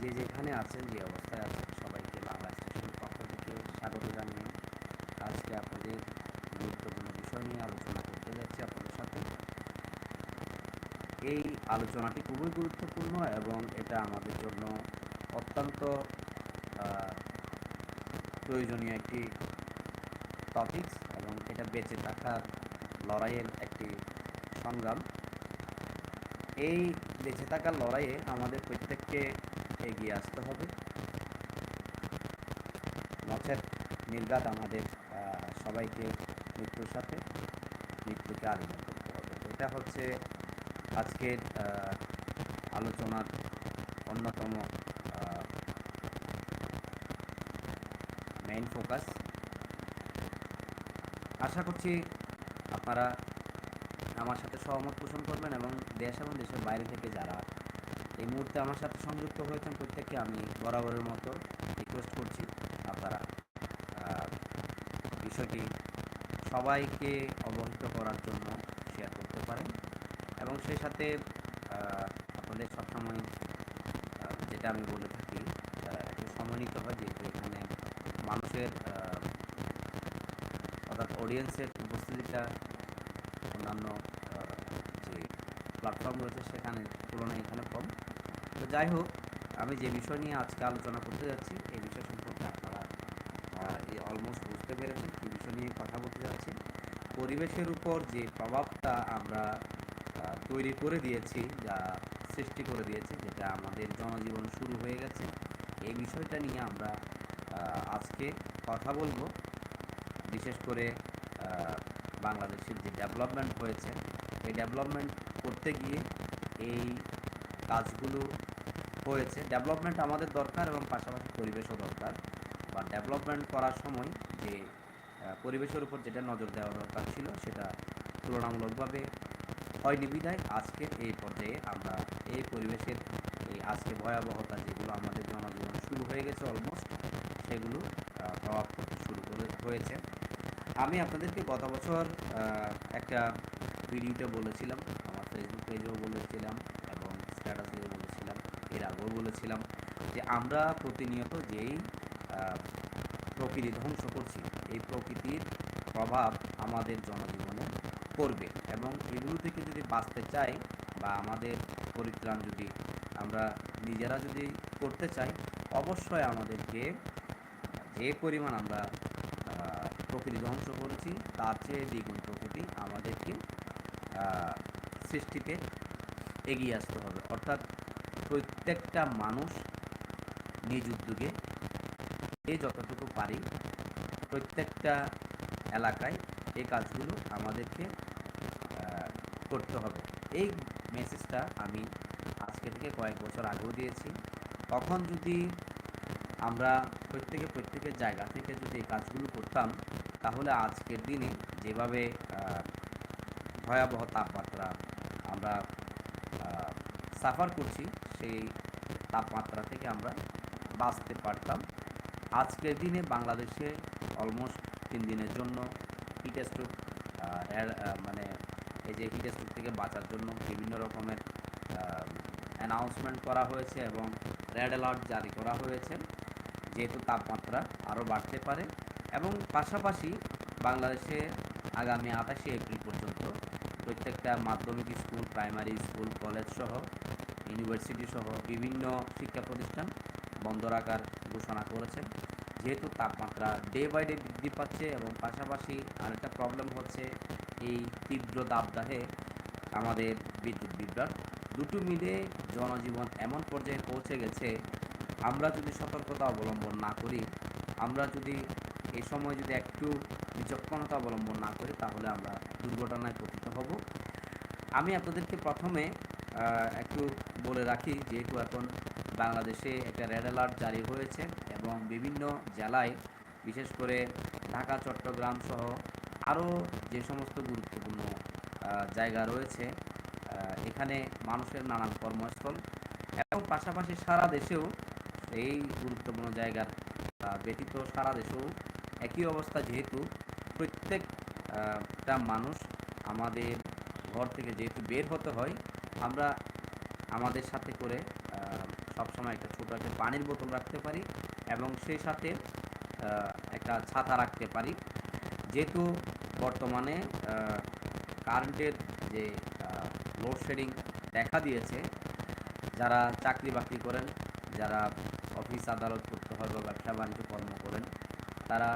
যে যেখানে আছেন, যে অবস্থায় আছেন, সবাইকে বাংলা স্টেশনের পক্ষ থেকে স্বাগত জানিয়ে আজকে আপনাদের গুরুত্বপূর্ণ বিষয় নিয়ে আলোচনা করতে যাচ্ছি আপনাদের সাথে। এই আলোচনাটি খুবই গুরুত্বপূর্ণ এবং এটা আমাদের জন্য অত্যন্ত প্রয়োজনীয় একটি টপিকস এবং এটা বেঁচে থাকার লড়াইয়ের একটি সংগ্রাম। এই বেঁচে থাকার লড়াইয়ে আমাদের প্রত্যেককে এগিয়ে আসতে হবে। নচেত নির্ঘাত আমাদের সবাইকে মৃত্যুর সাথে মৃত্যুকে আলিঙ্গন করতে হবে। এটা হচ্ছে আজকের আলোচনার অন্যতম মেইন ফোকাস আশা করছি আপনারা আমার সাথে সহমত পোষণ করবেন এবং দেশ এবং দেশের বাইরে থেকে যারা এই মুহূর্তে আমার সাথে সংযুক্ত হয়েছেন প্রত্যেককে আমি বরাবরের মতো রিকোয়েস্ট করছি আপনারা। বিষয়টি সবাইকে অবহিত করার জন্য শেয়ার করতে পারেন এবং সেই সাথে আপনাদের সবসময় যেটা আমি বলে থাকি একটু সময় হয় যেহেতু এখানে মানুষের অর্থাৎ অডিয়েন্সের উপস্থিতিটা অন্যান্য প্ল্যাটফর্ম রয়েছে, সেখানে তুলনায় এখানে কম। তো যাই হোক, আমি যে বিষয় নিয়ে আজকে আলোচনা করতে যাচ্ছি, এই বিষয় সম্পর্কে আপনারা অলমোস্ট বুঝতে পেরেছেন কী বিষয় নিয়ে কথা বলতে যাচ্ছি। পরিবেশের উপর যে প্রভাবটা আমরা তৈরি করে দিয়েছি, যা সৃষ্টি করে দিয়েছি, যেটা আমাদের জনজীবন শুরু হয়ে গেছে, এই বিষয়টা নিয়ে আমরা আজকে কথা বলব। বিশেষ করে বাংলাদেশের যে ডেভেলপমেন্ট হয়েছে এই ডেভেলপমেন্ট করতে গিয়ে এই কাজগুলো হয়েছে। ডেভেলপমেন্ট আমাদের দরকার এবং পাশাপাশি পরিবেশও দরকার। বা ডেভেলপমেন্ট করার সময় যে পরিবেশের উপর যেটা নজর দেওয়া দরকার ছিল সেটা তুলনামূলকভাবে হয়নি বিধায়। আজকের এই পর্যায়ে আমরা এই পরিবেশের এই আজকে ভয়াবহতা যেগুলো আমাদের জনজীবন শুরু হয়ে গেছে অলমোস্ট সেগুলো প্রভাব শুরু করে, হয়েছে। আমি আপনাদেরকে গত বছর একটা ভিডিওতে বলেছিলাম, আমার ফেসবুক পেজেও বলেছিলাম এবং স্ট্যাটাস দিয়ে বলেছিলাম, এর আগেও বলেছিলাম যে আমরা প্রতিনিয়ত যেই প্রকৃতি ধ্বংস করছি, এই প্রকৃতির প্রভাব আমাদের জনজীবনে পড়বে এবং এগুলো থেকে যদি বাঁচতে চাই বা আমাদের পরিত্রাণ যদি আমরা নিজেরা যদি করতে চাই, অবশ্যই আমাদেরকে যে পরিমাণ আমরা প্রকৃতি ধ্বংস করেছি, তার চেয়ে দ্বিগুণ প্রকৃতি আমাদেরকে সৃষ্টিতে এগিয়ে আসতে হবে। অর্থাৎ প্রত্যেকটা মানুষ নিজ উদ্যোগে যে যতটুকু পারি প্রত্যেকটা এলাকায় এই কাজগুলো আমাদেরকে করতে হবে। এই মেসেজটা আমি আজকে থেকে কয়েক বছর আগেও দিয়েছি। তখন যদি আমরা প্রত্যেকে প্রত্যেকের জায়গা থেকে যদি এই কাজগুলো করতাম, তাহলে আজকের দিনে যেভাবে ভয়াবহ তাপমাত্রা আমরা সাফার করছি, সেই তাপমাত্রা থেকে আমরা বাঁচতে পারতাম। আজকের দিনে বাংলাদেশে অলমোস্ট তিন দিনের জন্য হিট স্ট্রোক মানে এই যে হিট স্ট্রোক থেকে বাঁচার জন্য বিভিন্ন রকমের অ্যানাউন্সমেন্ট করা হয়েছে এবং রেড অ্যালার্ট জারি করা হয়েছে। যেহেতু তাপমাত্রা আরও বাড়তে পারে এবং পাশাপাশি বাংলাদেশে আগামী আঠাশে এপ্রিল পর্যন্ত প্রত্যেকটা মাধ্যমিক স্কুল, প্রাইমারি স্কুল, কলেজ সহ, ইউনিভার্সিটি সহ বিভিন্ন শিক্ষা প্রতিষ্ঠান বন্ধ রাখার ঘোষণা করেছেন। যেহেতু তাপমাত্রা ডে বাই ডে বৃদ্ধি পাচ্ছে এবং পাশাপাশি আরেকটা প্রবলেম হচ্ছে এই তীব্র দাবদাহে আমাদের বিদ্যুৎ বিভ্রাট। দুটো মিলে জনজীবন এমন পর্যায়ে পৌঁছে গেছে, আমরা যদি সতর্কতা অবলম্বন না করি, আমরা যদি এই সময় যদি একটু বিচক্ষণতা অবলম্বন না করি, তাহলে আমরা দুর্ঘটনায় পতিত হব। আমি আপনাদেরকে প্রথমে একটু বলে রাখি, যেহেতু এখন বাংলাদেশে একটা রেড অ্যালার্ট জারি হয়েছে এবং বিভিন্ন জেলায়, বিশেষ করে ঢাকা, চট্টগ্রাম সহ আরও যে সমস্ত গুরুত্বপূর্ণ জায়গা রয়েছে এখানে মানুষের নানান কর্মস্থল এবং পাশাপাশি সারা দেশেও এই গুরুত্বপূর্ণ জায়গার ব্যতীত সারা দেশেও একই অবস্থা যেহেতু প্রত্যেকটা মানুষ আমাদের ঘর থেকে যেহেতু বের হতে হয়, আমরা আমাদের সাথে করে সবসময় একটা ছোট একটা পানির বোতল রাখতে পারি এবং সেই সাথে একটা ছাতা রাখতে পারি। যেহেতু বর্তমানে কারেন্টের যে লোডশেডিং দেখা দিয়েছে, যারা চাকরি বাকরি করেন, যারা অফিস আদালত করতে হয় বা ব্যবসা বাণিজ্য কর্ম করেন, তারা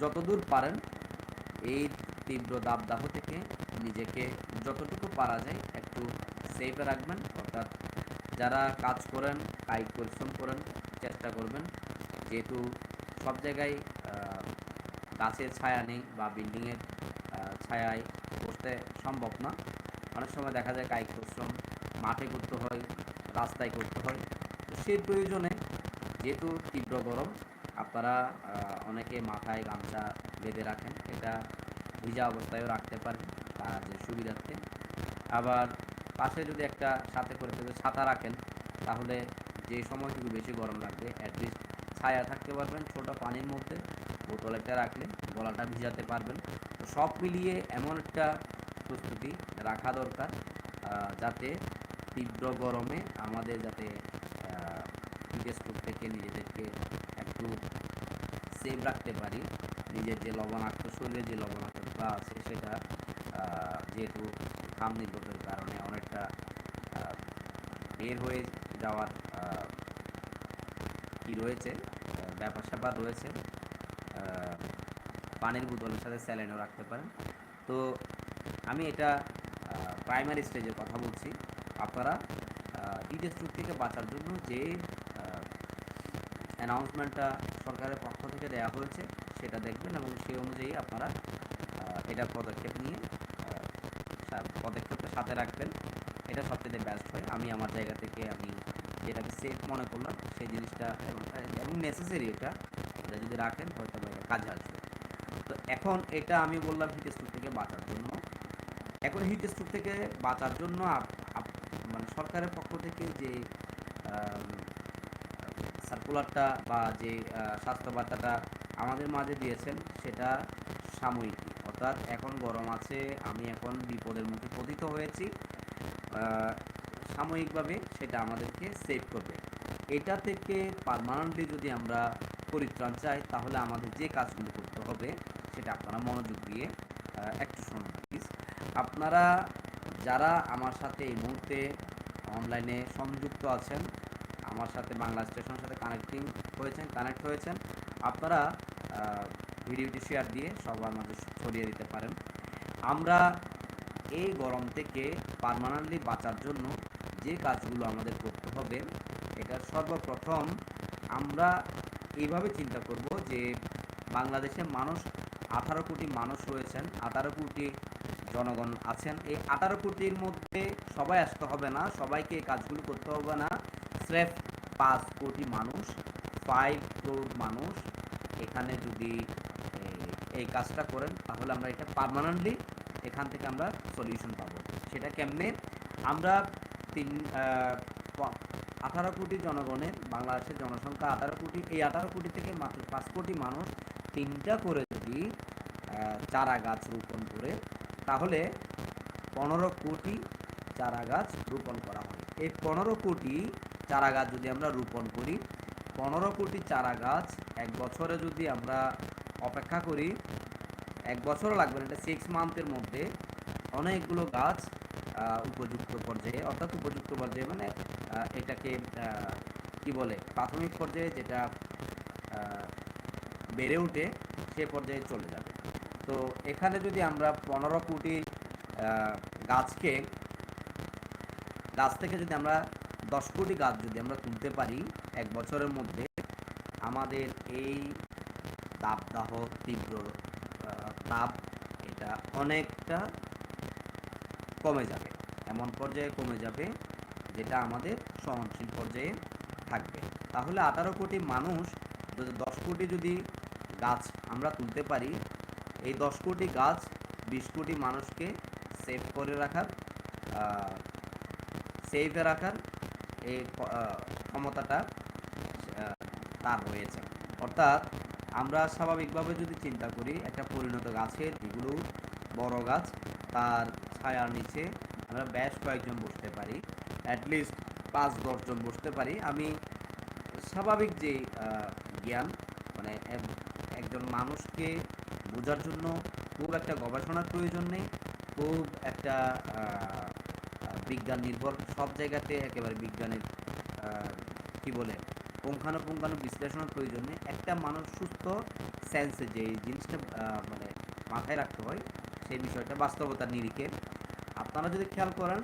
যতদূর পারেন এই তীব্র দাবদাহ থেকে নিজেকে যতটুকু পারা যায় একটু সেফে রাখবেন। অর্থাৎ যারা কাজ করেন, কায়িক পরিশ্রম করেন, চেষ্টা করবেন। যেহেতু সব জায়গায় গাছের ছায়া নেই বা বিল্ডিংয়ের ছায়ায় বসতে সম্ভব না। অনেক সময় দেখা যায় কায়িক পরিশ্রম, মাঠে করতে হয়, রাস্তায় করতে হয়। তো সেই প্রয়োজনে, যেহেতু তীব্র গরম, আপনারা অনেকে মাথায় গামছা বেঁধে রাখেন। এটা ভিজা অবস্থায়ও রাখতে পারেন কাজের সুবিধার্থে। আবার পাশে যদি একটা সাথে করে যদি ছাতা রাখেন তাহলে যে সময়টুকু বেশি গরম লাগবে অ্যাটলিস্ট ছায়া থাকতে পারবেন, ছোট পানির মধ্যে বোতল একটা রাখলে গলাটা ভিজাতে পারবেন। তো সব মিলিয়ে এমন একটা প্রস্তুতি রাখা দরকার যাতে তীব্র গরমে আমাদের যাতে স্টোভ থেকে নিজেদেরকে একটু সেভ রাখতে পারি। নিজের যে লবণাক্ত শরীরে যে লবণাক্ততা আছে সেটা যেহেতু ঘাম নির্গতের কারণে অনেকটা বের হয়ে যাওয়ার কি রয়েছে ব্যাপার স্যাপার রয়েছে পানির বোতলের সাথে স্যালাইনও রাখতে পারেন। তো আমি এটা প্রাইমারি স্টেজের কথা বলছি। আপনারা হিট স্ট্রোক থেকে বাঁচার জন্য যে অ্যানাউন্সমেন্টটা সরকারের পক্ষ থেকে দেওয়া হয়েছে, সেটা দেখবেন এবং সেই অনুযায়ী আপনারা এটা পদক্ষেপ নিয়ে পদক্ষেপটা সাথে রাখবেন। এটা সবথেকে বেস্ট হয়। আমি আমার জায়গা থেকে আমি যেটাকে সেফ মনে করলাম, সেই জিনিসটা এবং নেসেসারি এটা এটা যদি রাখেন, হয়তো এটা কাজে আসবে। তো এখন এটা আমি বললাম হিট স্ট্রোক থেকে বাঁচার জন্য। এখন হিট স্ট্রোক থেকে বাঁচার জন্য মানে সরকারের পক্ষ থেকে যে সার্কুলারটা বা যে আহ, স্বাস্থ্য বার্তাটা আমাদের মাঝে দিয়েছেন সেটা সাময়িক। অর্থাৎ এখন গরম আছে আমি এখন বিপদের মুখে পতিত হয়েছি। সাময়িকভাবে সেটা আমাদেরকে সেভ করবে। এটা থেকে পারমানেন্টলি যদি আমরা পরিত্রাণ চাই তাহলে আমাদের যে কাজগুলো করতে হবে সেটা আপনারা মনোযোগ দিয়ে একটু শুনুন প্লিজ আপনারা যারা আমার সাথে এই মুহূর্তে অনলাইনে সংযুক্ত আছেন আমার সাথে বাংলা স্টেশনের সাথে কানেক্টিং হয়েছেন কানেক্ট হয়েছেন। আপনারা ভিডিওটি শেয়ার দিয়ে সবার মাঝে ছড়িয়ে দিতে পারেন। আমরা এই গরম থেকে পার্মানেন্টলি বাঁচার জন্য যে কাজগুলো আমাদের করতে হবে, এটা সর্বপ্রথম আমরা এইভাবে চিন্তা করব যে বাংলাদেশের মানুষ, আঠারো কোটি মানুষ রয়েছেন, আঠারো কোটি জনগণ আছেন। এই আঠারো কোটির মধ্যে সবাই আসতে হবে না, সবাইকে এই কাজগুলো করতে হবে না। স্রেফ পাঁচ কোটি মানুষ ফাইভ ক্রোড মানুষ এখানে যদি এই- এই কাজটা করেন, তাহলে আমরা এটা পার্মানেন্টলি এখান থেকে আমরা সলিউশন পাবো। সেটা কেমনে? আমরা তিন আঠারো কোটি জনগণের, বাংলাদেশের জনসংখ্যা আঠারো কোটি, এই আঠারো কোটি থেকে মাত্র পাঁচ কোটি মানুষ তিনটা করে যদি চারা গাছ রোপণ করে, তাহলে পনেরো কোটি চারা গাছ রোপণ করা হয় এই পনেরো কোটি চারা গাছ যদি আমরা রোপণ করি, পনেরো কোটি চারা গাছ এক বছরে যদি আমরা অপেক্ষা করি, এক বছরও লাগবে না, এটা সিক্স মান্থের মধ্যে অনেকগুলো গাছ উপযুক্ত পর্যায়ে, অর্থাৎ উপযুক্ত পর্যায়ে মানে এটাকে কি বলে, প্রাথমিক পর্যায়ে যেটা বেড়ে ওঠে, সে পর্যায়ে চলে যাবে। তো এখানে যদি আমরা পনেরো কোটি গাছকে, গাছ থেকে যদি আমরা দশ কোটি গাছ যদি আমরা তুলতে পারি এক বছরের মধ্যে, আমাদের এই তাপদাহ তীব্র তাপ এটা অনেকটা কমে যাবে, এমন পর্যায়ে কমে যাবে যেটা আমাদের সহনশীল পর্যায়ে থাকবে। তাহলে আঠারো কোটি মানুষ যদি দশ কোটি যদি গাছ আমরা তুলতে পারি, এই দশ কোটি গাছ বিশ কোটি মানুষকে সেভ করে রাখার সেভে রাখার এই ক্ষমতাটা তার রয়েছে। অর্থাৎ আমরা স্বাভাবিকভাবে যদি চিন্তা করি, একটা পরিণত গাছের যেগুলো বড় গাছ, তার ছায়ার নিচে আমরা বেশ কয়েকজন বসতে পারি অ্যাটলিস্ট পাঁচ দশজন বসতে পারি। আমি স্বাভাবিক যে জ্ঞান মানে এক- একজন মানুষকে বোঝার জন্য খুব একটা গবেষণার প্রয়োজন নেই, খুব একটা বিজ্ঞান নির্ভর, সব জায়গাতে একেবারে বিজ্ঞানের কি বলে, পুঙ্খানুপুঙ্খানু বিশ্লেষণের প্রয়োজন নেই একটা মানুষ সুস্থ সেন্সে যে জিনিসটা মানে মাথায় রাখতে হয়, সেই বিষয়টা বাস্তবতার নিরিখে। আপনারা যদি খেয়াল করেন,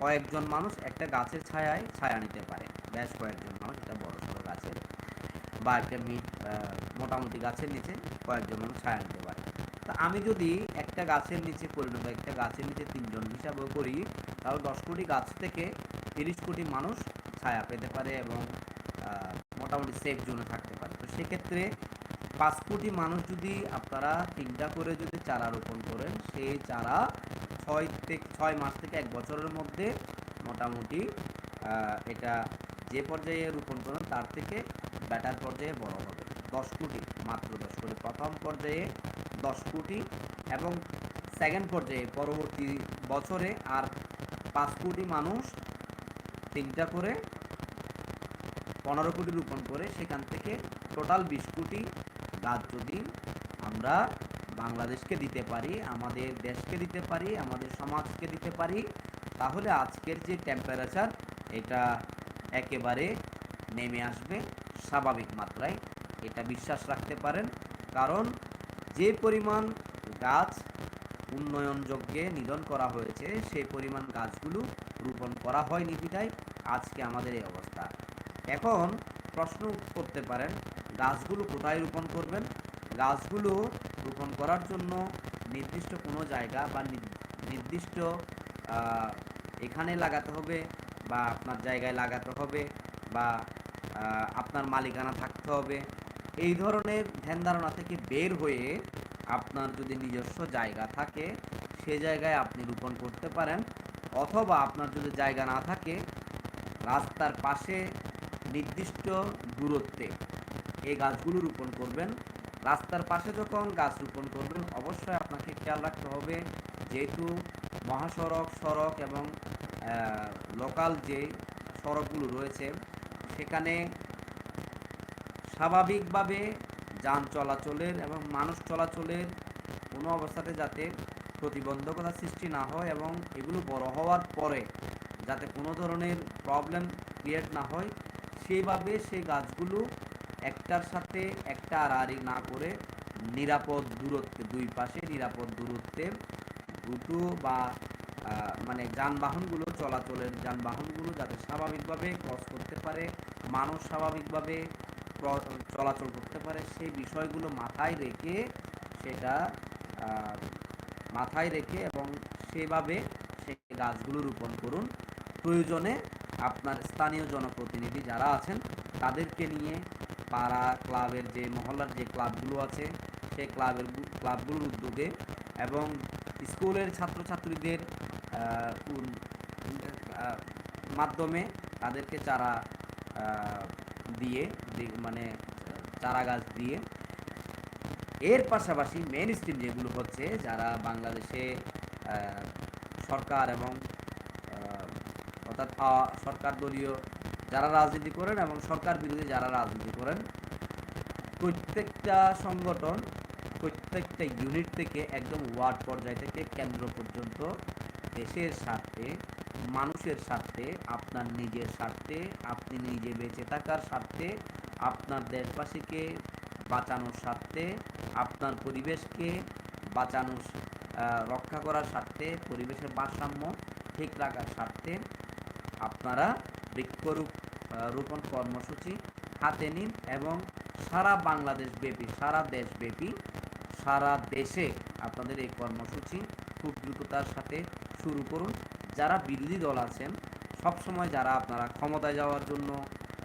কয়েকজন মানুষ একটা গাছের ছায়ায় ছায়া নিতে পারে। বেশ কয়েকজন মানুষ, একটা বড় সড়ো গাছের বা একটা মিট মোটামুটি গাছের নিচে কয়েকজন মানুষ ছায়া নিতে পারে। তা আমি যদি একটা গাছের নিচে পরিণত একটা গাছের নিচে তিনজন হিসাবে করি, তাহলে দশ কোটি গাছ থেকে তিরিশ কোটি মানুষ ছায়া পেতে পারে এবং মোটামুটি সেফ জোনে থাকতে পারে। তো সেক্ষেত্রে পাঁচ কোটি মানুষ যদি আপনারা তিনটা করে যদি চারা রোপণ করেন, সেই চারা ছয় থেকে ছয় মাস থেকে এক বছরের মধ্যে মোটামুটি এটা যে পর্যায়ে রোপণ করেন, তার থেকে ব্যাটার পর্যায়ে বড় হবে। দশ কোটি, মাত্র দশ কোটি। প্রথম পর্যায়ে দশ কোটি এবং সেকেন্ড পর্যায়ে পরবর্তী বছরে আর পাঁচ কোটি মানুষ তিনটা করে পনেরো কোটি রোপণ করে, সেখান থেকে টোটাল বিশ কোটি গাছ যদি আমরা বাংলাদেশকে দিতে পারি, আমাদের দেশকে দিতে পারি, আমাদের সমাজকে দিতে পারি। তাহলে আজকের যে টেম্পারেচার এটা একেবারে নেমে আসবে স্বাভাবিক মাত্রায়। এটা বিশ্বাস রাখতে পারেন। কারণ যে পরিমাণ গাছ উন্নয়ন যজ্ঞে নিধন করা হয়েছে, সেই পরিমাণ গাছগুলো রোপণ করা হয়নি বিধায় আজকে আমাদের এই অবস্থা। এখন প্রশ্ন করতে পারেন, গাছগুলো কোথায় রোপণ করবেন? গাছগুলো রোপণ করার জন্য নির্দিষ্ট কোনো জায়গা বা নির্দিষ্ট এখানে লাগাতে হবে বা আপনার জায়গায় লাগাতে হবে বা আপনার মালিকানা থাকতে হবে। এই ধরনের ধ্যান ধারণা থেকে বের হয়ে আপনার যদি নিজস্ব জায়গা থাকে, সে জায়গায় আপনি রোপণ করতে পারেন। অথবা আপনার যদি জায়গা না থাকে, রাস্তার পাশে নির্দিষ্ট দূরত্বে এই গাছগুলো রোপণ করবেন। রাস্তার পাশে যখন গাছ রোপণ করবেন, অবশ্যই আপনাকে খেয়াল রাখতে হবে যেহেতু মহাসড়ক, সড়ক এবং লোকাল যে সড়কগুলো রয়েছে, সেখানে স্বাভাবিকভাবে যান চলাচলের এবং মানুষ চলাচলের কোনো অবস্থাতে যাতে প্রতিবন্ধকতা সৃষ্টি না হয় এবং এগুলো বড় হওয়ার পরে যাতে কোনো ধরনের প্রবলেম ক্রিয়েট না হয়, সেইভাবে সেই গাছগুলো একটার সাথে একটা আড়াআড়ি না করে নিরাপদ দূরত্বে, দুই পাশে নিরাপদ দূরত্বে দুটো বা মানে যানবাহনগুলো, চলাচলের যানবাহনগুলো যাতে স্বাভাবিকভাবে ক্রস করতে পারে, মানুষ স্বাভাবিকভাবে চলাচল করতে পারে সেই বিষয়গুলো মাথায় রেখে সেটা মাথায় রেখে এবং সেভাবে সেই গাছগুলো রোপণ করুন। প্রয়োজনে আপনার স্থানীয় জনপ্রতিনিধি যারা আছেন তাদেরকে নিয়ে পাড়া ক্লাবের যে মহল্লার যে ক্লাবগুলো আছে সেই ক্লাবের ক্লাবগুলোর উদ্যোগে এবং স্কুলের ছাত্রছাত্রীদের মাধ্যমে তাদেরকে আহ, দিয়ে মানে চারা গাছ দিয়ে। এর পাশাপাশি মেন স্ট্রিম যেগুলো হচ্ছে, যারা বাংলাদেশে সরকার এবং অর্থাৎ সরকার দলীয় যারা রাজনীতি করেন এবং সরকার বিরোধী যারা রাজনীতি করেন, প্রত্যেকটা সংগঠন, প্রত্যেকটা ইউনিট থেকে একদম ওয়ার্ড পর্যায় থেকে কেন্দ্র পর্যন্ত দেশের স্বার্থে মানুষের স্বার্থে, আপনার নিজের স্বার্থে, আপনি নিজে বেঁচে থাকার স্বার্থে, আপনার দেশবাসীকে বাঁচানোর স্বার্থে, আপনার পরিবেশকে বাঁচানোর রক্ষা করার স্বার্থে, পরিবেশের ভারসাম্য ঠিক রাখার স্বার্থে আপনারা বৃক্ষরূপ রোপণ কর্মসূচি হাতে নিন এবং সারা বাংলাদেশ ব্যাপী, সারা দেশব্যাপী সারা দেশে আপনাদের এই কর্মসূচি খুব দ্রুততার সাথে শুরু করুন। যারা বিরোধী দল আছেন, সবসময় যারা আপনারা ক্ষমতায় যাওয়ার জন্য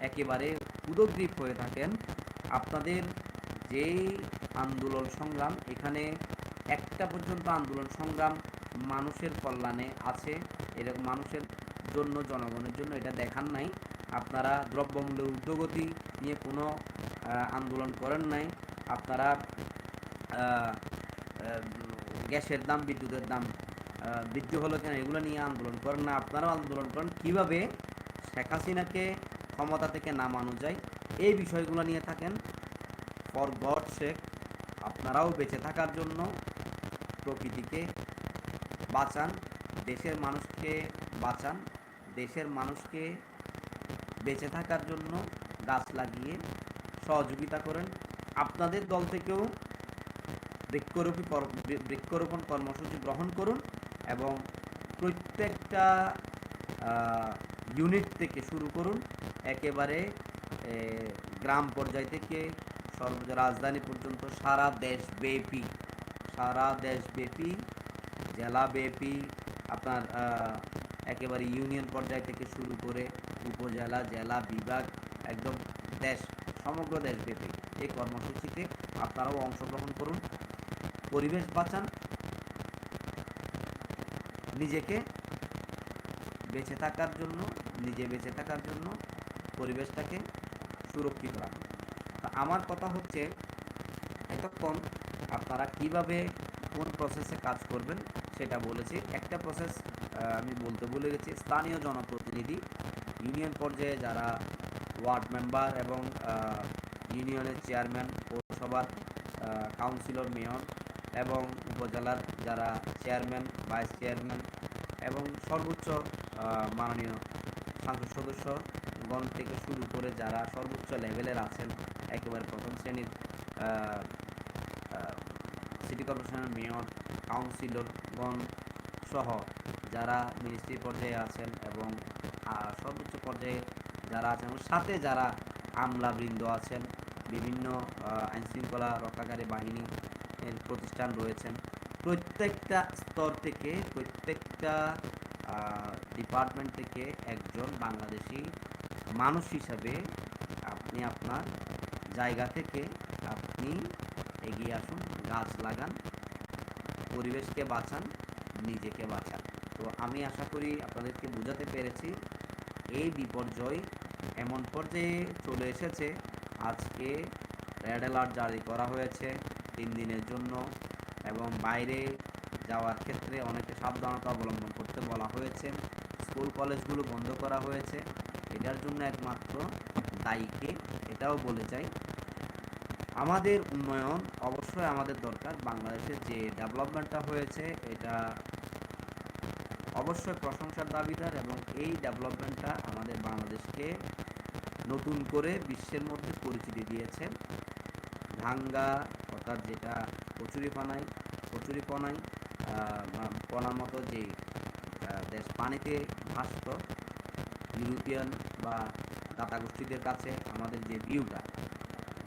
একেবারে উদগ্রীব হয়ে থাকেন, আপনাদের যেই আন্দোলন সংগ্রাম, এখানে একটা পর্যন্ত আন্দোলন সংগ্রাম মানুষের কল্যাণে আছে। এরকম মানুষের জন্য, জনগণের জন্য এটা দেখান নাই। আপনারা দ্রব্যমূল্যের ঊর্ধ্বগতি নিয়ে কোনো আন্দোলন করেন নাই। আপনারা গ্যাসের দাম, বিদ্যুতের দাম বৃদ্ধি হলো কেন? এগুলো নিয়ে আন্দোলন করেন না। আপনারাও আন্দোলন করেন। কীভাবে শেখ হাসিনাকে ক্ষমতা থেকে নামানো যায় এই বিষয়গুলো নিয়ে থাকেন? ফর গড শেখ, আপনারাও বেঁচে থাকার জন্য প্রকৃতিকে বাঁচান, দেশের মানুষকে বাঁচান, দেশের মানুষকে বেঁচে থাকার জন্য গাছ লাগিয়ে সহযোগিতা করেন। আপনাদের দল থেকেও বৃক্ষরোপী বৃক্ষরোপণ কর্মসূচি গ্রহণ করুন। এবং প্রত্যেকটা ইউনিট থেকে শুরু করুন, একেবারে গ্রাম পর্যায় থেকে সর্ব রাজধানী পর্যন্ত সারা দেশ দেশব্যাপী, সারা দেশব্যাপী, জেলাব্যাপী আপনার একেবারে ইউনিয়ন পর্যায় থেকে শুরু করে উপজেলা, জেলা, বিভাগ, একদম দেশ, সমগ্র দেশ দেশব্যাপী এই কর্মসূচিতে আপনারাও অংশগ্রহণ করুন। পরিবেশ বাঁচান নিজেকে বেঁচে থাকার জন্য, নিজে বেঁচে থাকার জন্য পরিবেশটাকে সুরক্ষিত রাখুন তা আমার কথা হচ্ছে, এতক্ষণ আপনারা কীভাবে কোন প্রসেসে কাজ করবেন সেটা বলেছি। একটা প্রসেস আমি বলতে ভুলে গেছি। স্থানীয় জনপ্রতিনিধি, ইউনিয়ন পর্যায়ে যারা ওয়ার্ড মেম্বার এবং ইউনিয়নের চেয়ারম্যান, পৌরসভার কাউন্সিলর, মেয়র এবং উপজেলার যারা চেয়ারম্যান, ভাইস চেয়ারম্যান এবং সর্বোচ্চ মাননীয় সংসদ সদস্য গণ থেকে শুরু করে যারা সর্বোচ্চ লেভেলের আছেন, একেবারে প্রথম শ্রেণির সিটি কর্পোরেশনের মেয়র কাউন্সিলরগণ সহ যারা মিনিস্ট্রি পর্যায়ে আছেন এবং সর্বোচ্চ পর্যায়ে যারা আছেন সাথে যারা আমলাবৃন্দ আছেন, বিভিন্ন আইনশৃঙ্খলা রক্ষাকারী বাহিনী প্রতিষ্ঠান রয়েছেন। প্রত্যেকটা স্তর থেকে, প্রত্যেকটা ডিপার্টমেন্ট থেকে একজন বাংলাদেশি মানুষ হিসাবে আপনি আপনার জায়গা থেকে আপনি এগিয়ে আসুন, গাছ লাগান, পরিবেশকে বাঁচান, নিজেকে বাঁচান। তো আমি আশা করি আপনাদেরকে বোঝাতে পেরেছি এই বিপর্যয় এমন পর্যায়ে চলে এসেছে। আজকে রেড অ্যালার্ট জারি করা হয়েছে। তিন দিনের জন্য এবং বাইরে যাওয়ার ক্ষেত্রে অনেকে সাবধানতা অবলম্বন করতে বলা হয়েছে। স্কুল, কলেজগুলো বন্ধ করা হয়েছে। এটার জন্য একমাত্র দায়ীকে এটাও বলে যাই। আমাদের উন্নয়ন অবশ্যই আমাদের দরকার। বাংলাদেশের যে ডেভেলপমেন্টটা হয়েছে, এটা অবশ্যই প্রশংসার দাবিদার এবং এই ডেভেলপমেন্টটা আমাদের বাংলাদেশকে নতুন করে বিশ্বের মধ্যে পরিচিতি দিয়েছে। ভাঙ্গা অর্থাৎ যেটা কচুরিপানায় কচুরিপনায় পনার মতো যে দেশ, পানিতে ভাসত, ইউরোপিয়ান বা দাতা গোষ্ঠীদের কাছে আমাদের যে ভিউটা,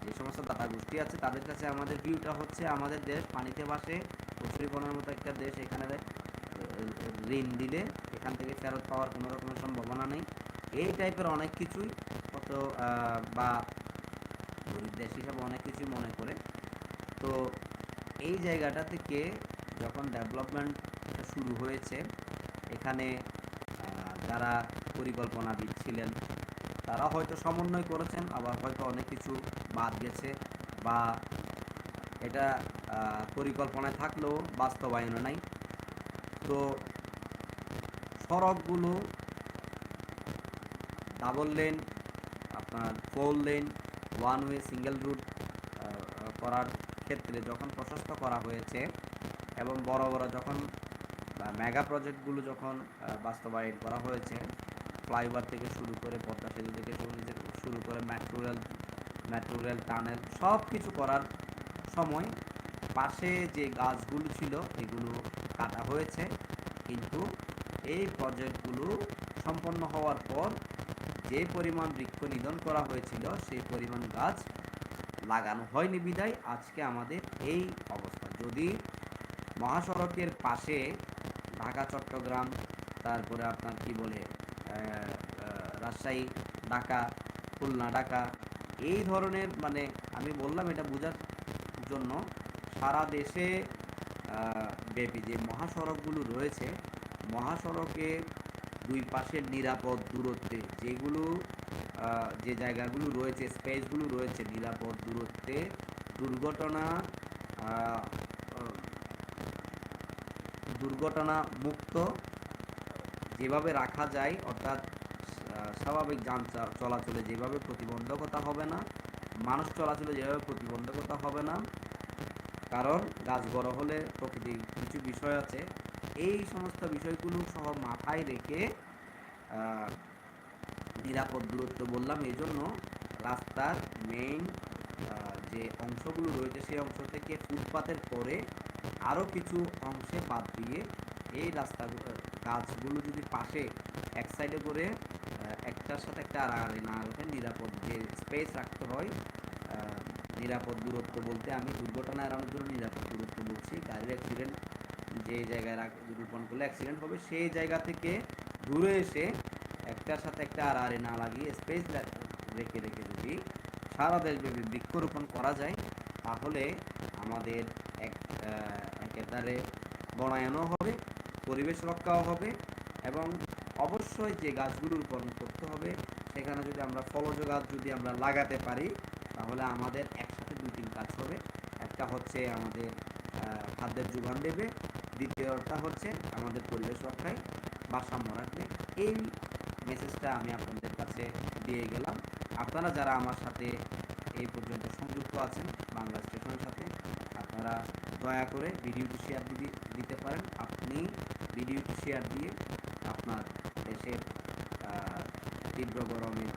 যে সমস্ত দাতা গোষ্ঠী আছে তাদের কাছে আমাদের ভিউটা হচ্ছে আমাদের দেশ পানিতে ভাসে কচুরিপনার মতো একটা দেশ এখানে ঋণ দিলে এখান থেকে ফেরত পাওয়ার কোনো রকমের সম্ভাবনা নেই। এই টাইপের অনেক কিছুই কত বা দেশ হিসাবে অনেক কিছুই মনে করে তো এই জায়গাটা থেকে যখন ডেভেলপমেন্ট শুরু হয়েছে, এখানে যারা পরিকল্পনাবিদ ছিলেন, তারা হয়তো সমন্বয় করেছেন, আবার হয়তো অনেক কিছু বাদ গেছে বা এটা পরিকল্পনায় থাকলেও বাস্তবায়নে নাই। তো সড়কগুলো ডাবল লেন, আপনার four lane, one way single route করার ক্ষেত্রে যখন প্রশস্ত করা হয়েছে এবং বড় বড় যখন মেগা প্রজেক্টগুলো যখন বাস্তবায়ন করা হয়েছে ফ্লাইওভার থেকে শুরু করে পদ্মা সেতু থেকে শুরু করে metro rail metro rail tunnel সব কিছু করার সময় পাশে যে গাছগুলো ছিল এগুলো কাটা হয়েছে। কিন্তু এই প্রজেক্টগুলো সম্পন্ন হওয়ার পর যে পরিমাণ বৃক্ষ নিধন করা হয়েছিল, সেই পরিমাণ গাছ লাগানো হয়নি বিদায়, আজকে আমাদের এই অবস্থা। যদি মহাসড়কের পাশে ঢাকা, চট্টগ্রাম, তারপরে আপনার কি বলে রাজশাহী, ঢাকা, খুলনা, ঢাকা, এই ধরনের মানে আমি বললাম এটা বোঝার জন্য সারা দেশে ব্যাপী যে মহাসড়কগুলো রয়েছে, মহাসড়কের দুই পাশের নিরাপদ দূরত্বে যেগুলো যে জায়গাগুলো রয়েছে, স্পেসগুলো রয়েছে, নিরাপদ দূরত্বে, দুর্ঘটনা দুর্ঘটনা মুক্ত, যেভাবে রাখা যায়, অর্থাৎ স্বাভাবিক যান চলাচলে যেভাবে প্রতিবন্ধকতা হবে না, মানুষ চলাচলে যেভাবে প্রতিবন্ধকতা হবে না, কারণ গাছ বড় হলে প্রকৃতির কিছু বিষয় আছে। এই সমস্ত বিষয়গুলো সহ মাথায় রেখে নিরাপদ দূরত্ব বললাম এই জন্য রাস্তার মেইন যে অংশগুলো রয়েছে সেই অংশ থেকে ফুটপাতের পরে আরও কিছু অংশে বাদ দিয়ে এই রাস্তাগুলো গাছগুলো যদি পাশে এক সাইডে করে একটার সাথে একটা আড়াআড়ি না রেখে নিরাপদ যে স্পেস রাখতে হয় নিরাপদ দূরত্ব বলতে আমি দুর্ঘটনা এড়ানোর জন্য নিরাপদ দূরত্ব বলছি। গাড়ির অ্যাক্সিডেন্ট যে জায়গায় রোপণ করলে অ্যাক্সিডেন্ট হবে, সেই জায়গা থেকে দূরে এসে একটার সাথে একটা আর আরে না লাগিয়ে স্পেস রেখে রেখে যদি সারা দেশব্যাপী বৃক্ষরোপণ করা যায়, তাহলে আমাদের এক একেবারে বনায়নও হবে, পরিবেশ রক্ষাও হবে এবং অবশ্যই যে গাছগুলো রোপণ করতে হবে, সেখানে যদি আমরা ফলজ গাছ যদি আমরা লাগাতে পারি, তাহলে আমাদের একসাথে দুই, তিন কাজ হবে। একটা হচ্ছে আমাদের খাদ্যের যোগান দেবে, দ্বিতীয়টা হচ্ছে আমাদের পরিবেশ রক্ষায় ভারসাম্য রাখবে। এই মেসেজটা আমি আপনাদের কাছে দিয়ে গেলাম। আপনারা যারা আমার সাথে এই পর্যন্ত সংযুক্ত আছেন, বাংলা স্টেশনের সাথে, আপনারা দয়া করে ভিডিওটি শেয়ার দিতে পারেন। আপনি ভিডিওটি শেয়ার দিয়ে আপনার দেশের তীব্র গরমে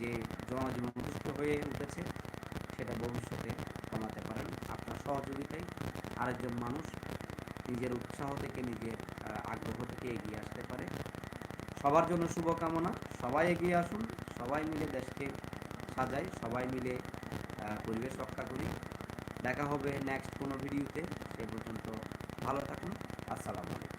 যে জনজীবন দুষ্ট হয়ে উঠেছে, সেটা ভবিষ্যতে কমাতে পারেন। আপনার সহযোগিতায় আরেকজন মানুষ নিজের উৎসাহ থেকে নিজের আগ্রহ থেকে এগিয়ে পারে সবার জন্য শুভকামনা। সবাই এগিয়ে আসুন, সবাই মিলে দেশকে সাজাই, সবাই মিলে পরিবেশ রক্ষা করি। দেখা হবে নেক্সট কোনো ভিডিওতে সে পর্যন্ত ভালো থাকুন। আসসালামু আলাইকুম।